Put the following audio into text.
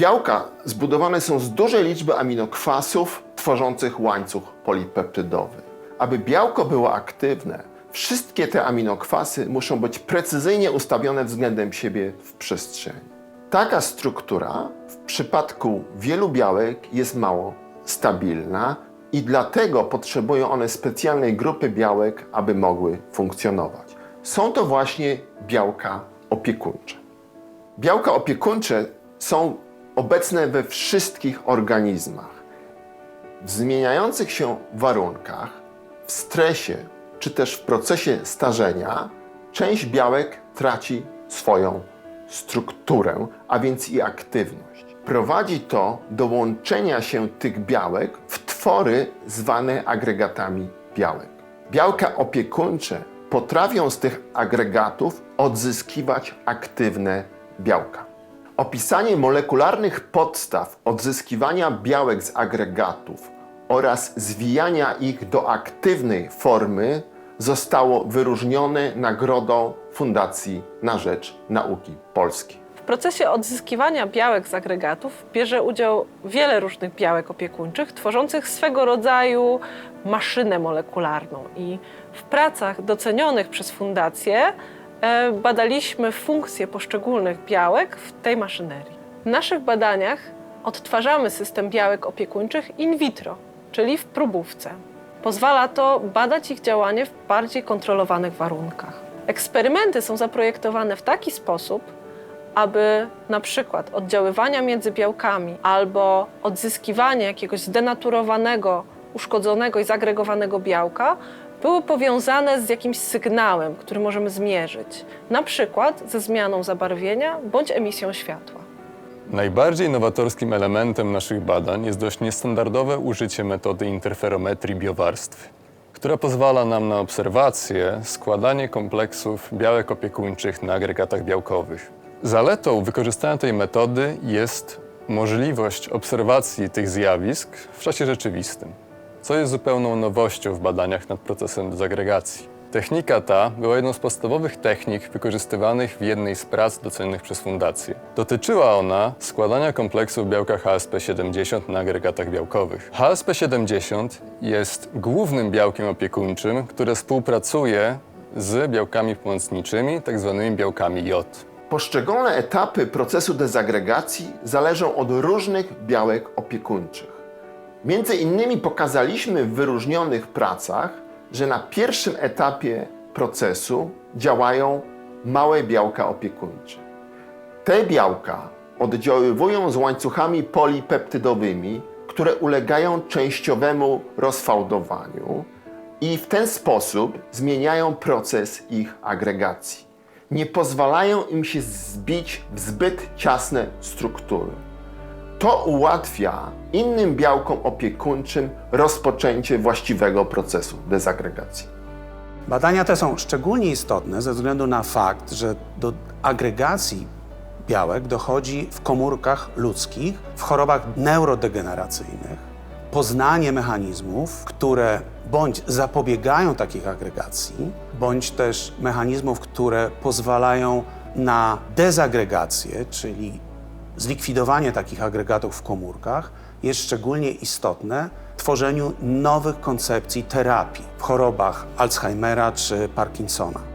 Białka zbudowane są z dużej liczby aminokwasów tworzących łańcuch polipeptydowy. Aby białko było aktywne, wszystkie te aminokwasy muszą być precyzyjnie ustawione względem siebie w przestrzeni. Taka struktura w przypadku wielu białek jest mało stabilna i dlatego potrzebują one specjalnej grupy białek, aby mogły funkcjonować. Są to właśnie białka opiekuńcze. Białka opiekuńcze są obecne we wszystkich organizmach. W zmieniających się warunkach, w stresie czy też w procesie starzenia, część białek traci swoją strukturę, a więc i aktywność. Prowadzi to do łączenia się tych białek w twory zwane agregatami białek. Białka opiekuńcze potrafią z tych agregatów odzyskiwać aktywne białka. Opisanie molekularnych podstaw odzyskiwania białek z agregatów oraz zwijania ich do aktywnej formy zostało wyróżnione nagrodą Fundacji na Rzecz Nauki Polskiej. W procesie odzyskiwania białek z agregatów bierze udział wiele różnych białek opiekuńczych, tworzących swego rodzaju maszynę molekularną. I w pracach docenionych przez Fundację badaliśmy funkcje poszczególnych białek w tej maszynerii. W naszych badaniach odtwarzamy system białek opiekuńczych in vitro, czyli w próbówce. Pozwala to badać ich działanie w bardziej kontrolowanych warunkach. Eksperymenty są zaprojektowane w taki sposób, aby na przykład oddziaływania między białkami albo odzyskiwanie jakiegoś zdenaturowanego, uszkodzonego i zagregowanego białka były powiązane z jakimś sygnałem, który możemy zmierzyć, na przykład ze zmianą zabarwienia bądź emisją światła. Najbardziej nowatorskim elementem naszych badań jest dość niestandardowe użycie metody interferometrii biowarstwy, która pozwala nam na obserwację, składanie kompleksów białek opiekuńczych na agregatach białkowych. Zaletą wykorzystania tej metody jest możliwość obserwacji tych zjawisk w czasie rzeczywistym, co jest zupełną nowością w badaniach nad procesem dezagregacji. Technika ta była jedną z podstawowych technik wykorzystywanych w jednej z prac docenionych przez Fundację. Dotyczyła ona składania kompleksów białka HSP70 na agregatach białkowych. HSP70 jest głównym białkiem opiekuńczym, które współpracuje z białkami pomocniczymi, tzw. białkami J. Poszczególne etapy procesu dezagregacji zależą od różnych białek opiekuńczych. Między innymi pokazaliśmy w wyróżnionych pracach, że na pierwszym etapie procesu działają małe białka opiekuńcze. Te białka oddziaływują z łańcuchami polipeptydowymi, które ulegają częściowemu rozfałdowaniu i w ten sposób zmieniają proces ich agregacji. Nie pozwalają im się zbić w zbyt ciasne struktury. To ułatwia innym białkom opiekuńczym rozpoczęcie właściwego procesu dezagregacji. Badania te są szczególnie istotne ze względu na fakt, że do agregacji białek dochodzi w komórkach ludzkich w chorobach neurodegeneracyjnych. Poznanie mechanizmów, które bądź zapobiegają takich agregacji, bądź też mechanizmów, które pozwalają na dezagregację, czyli zlikwidowanie takich agregatów w komórkach, jest szczególnie istotne w tworzeniu nowych koncepcji terapii w chorobach Alzheimera czy Parkinsona.